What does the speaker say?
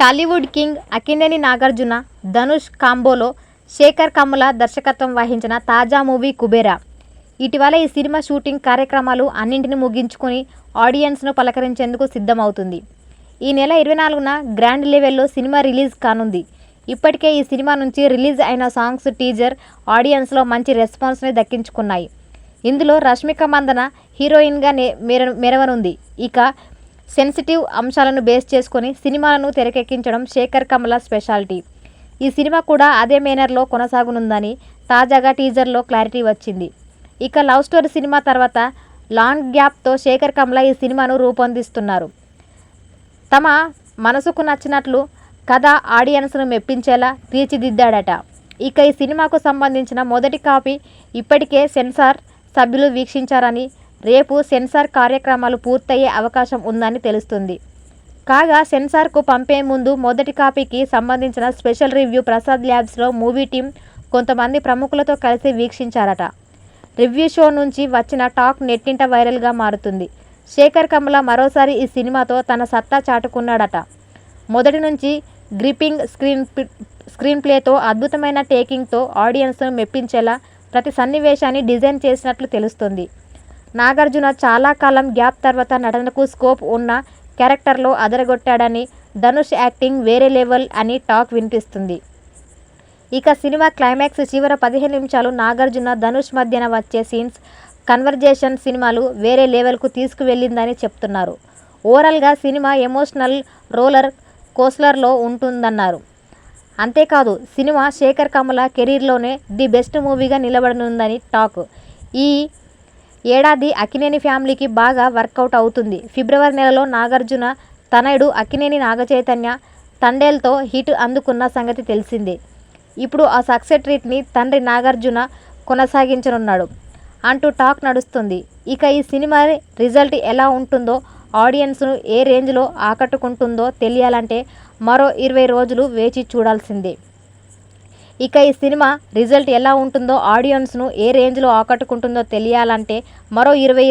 Tollywood king Akkineni Nagarjuna Dhanush కాంబోలో శేఖర్ కమ్ముల దర్శకత్వం వహించిన తాజా మూవీ కుబేరా. ఇటీవల ఈ సినిమా షూటింగ్ కార్యక్రమాలు అన్నింటిని ముగించుకొని ఆడియన్స్ను పలకరించేందుకు సిద్ధమవుతుంది. ఈ నెల ఇరవై నాలుగున గ్రాండ్ లెవెల్లో సినిమా రిలీజ్ కానుంది. ఇప్పటికే ఈ సినిమా నుంచి రిలీజ్ అయిన సాంగ్స్ టీజర్ ఆడియన్స్లో మంచి రెస్పాన్స్ని దక్కించుకున్నాయి. ఇందులో రష్మిక మందన హీరోయిన్గా నే మెర మెరవనుంది. ఇక సెన్సిటివ్ అంశాలను బేస్ చేసుకొని సినిమాలను తెరకెక్కించడం శేఖర్ కమల స్పెషాలిటీ. ఈ సినిమా కూడా అదే మేనర్లో కొనసాగనుందని తాజాగా టీజర్లో క్లారిటీ వచ్చింది. ఇక లవ్ స్టోరీ సినిమా తర్వాత లాంగ్ గ్యాప్తో శేఖర్ కమల ఈ సినిమాను రూపొందిస్తున్నారు. తమ మనసుకు నచ్చినట్లు కథ ఆడియన్స్ను మెప్పించేలా తీర్చిదిద్దాడట. ఇక ఈ సినిమాకు సంబంధించిన మొదటి కాపీ ఇప్పటికే సెన్సార్ సభ్యులు వీక్షించారని రేపు సెన్సార్ కార్యక్రమాలు పూర్తయ్యే అవకాశం ఉందని తెలుస్తుంది. కాగా సెన్సార్కు పంపే ముందు మొదటి కాపీకి సంబంధించిన స్పెషల్ రివ్యూ ప్రసాద్ ల్యాబ్స్లో మూవీ టీం కొంతమంది ప్రముఖులతో కలిసి వీక్షించారట. రివ్యూ షో నుంచి వచ్చిన టాక్ నెట్టింట వైరల్గా మారుతుంది. శేఖర్ కమల మరోసారి ఈ సినిమాతో తన సత్తా చాటుకున్నాడట. మొదటి నుంచి గ్రిప్పింగ్ స్క్రీన్ స్క్రీన్ ప్లేతో అద్భుతమైన టేకింగ్తో ఆడియన్స్ను మెప్పించేలా ప్రతి సన్నివేశాన్ని డిజైన్ చేసినట్లు తెలుస్తుంది. నాగార్జున చాలా కాలం గ్యాప్ తర్వాత నటనకు స్కోప్ ఉన్న క్యారెక్టర్లో అదరగొట్టాడని ధనుష్ యాక్టింగ్ వేరే లెవెల్ అని టాక్ వినిపిస్తుంది. ఇక సినిమా క్లైమాక్స్ చివర పదిహేను నిమిషాలు నాగార్జున ధనుష్ మధ్యన వచ్చే సీన్స్ కన్వర్జేషన్ సినిమాలు వేరే లెవెల్కు తీసుకువెళ్ళిందని చెప్తున్నారు. ఓవరాల్గా సినిమా ఎమోషనల్ రోలర్ కోస్లర్లో ఉంటుందన్నారు. అంతేకాదు సినిమా శేఖర్ కమల కెరీర్లోనే ది బెస్ట్ మూవీగా నిలబడనుందని టాక్. ఈ ఏడాది అక్కినేని ఫ్యామిలీకి బాగా వర్కౌట్ అవుతుంది. ఫిబ్రవరి నెలలో నాగార్జున తనయుడు అక్కినేని నాగచైతన్య తండేల్తో హిట్ అందుకున్న సంగతి తెలిసిందే. ఇప్పుడు ఆ సక్సెస్ ట్రీట్ని తండ్రి నాగార్జున కొనసాగించనున్నాడు అంటూ టాక్ నడుస్తుంది. ఇక ఈ సినిమా రిజల్ట్ ఎలా ఉంటుందో ఆడియన్స్ను ఏ రేంజ్లో ఆకట్టుకుంటుందో తెలియాలంటే మరో ఇరవై రోజులు వేచి చూడాల్సిందే. ఇక ఈ సినిమా రిజల్ట్ ఎలా ఉంటుందో ఆడియన్స్ను ఏ రేంజ్లో ఆకట్టుకుంటుందో తెలియాలంటే మరో ఇరవై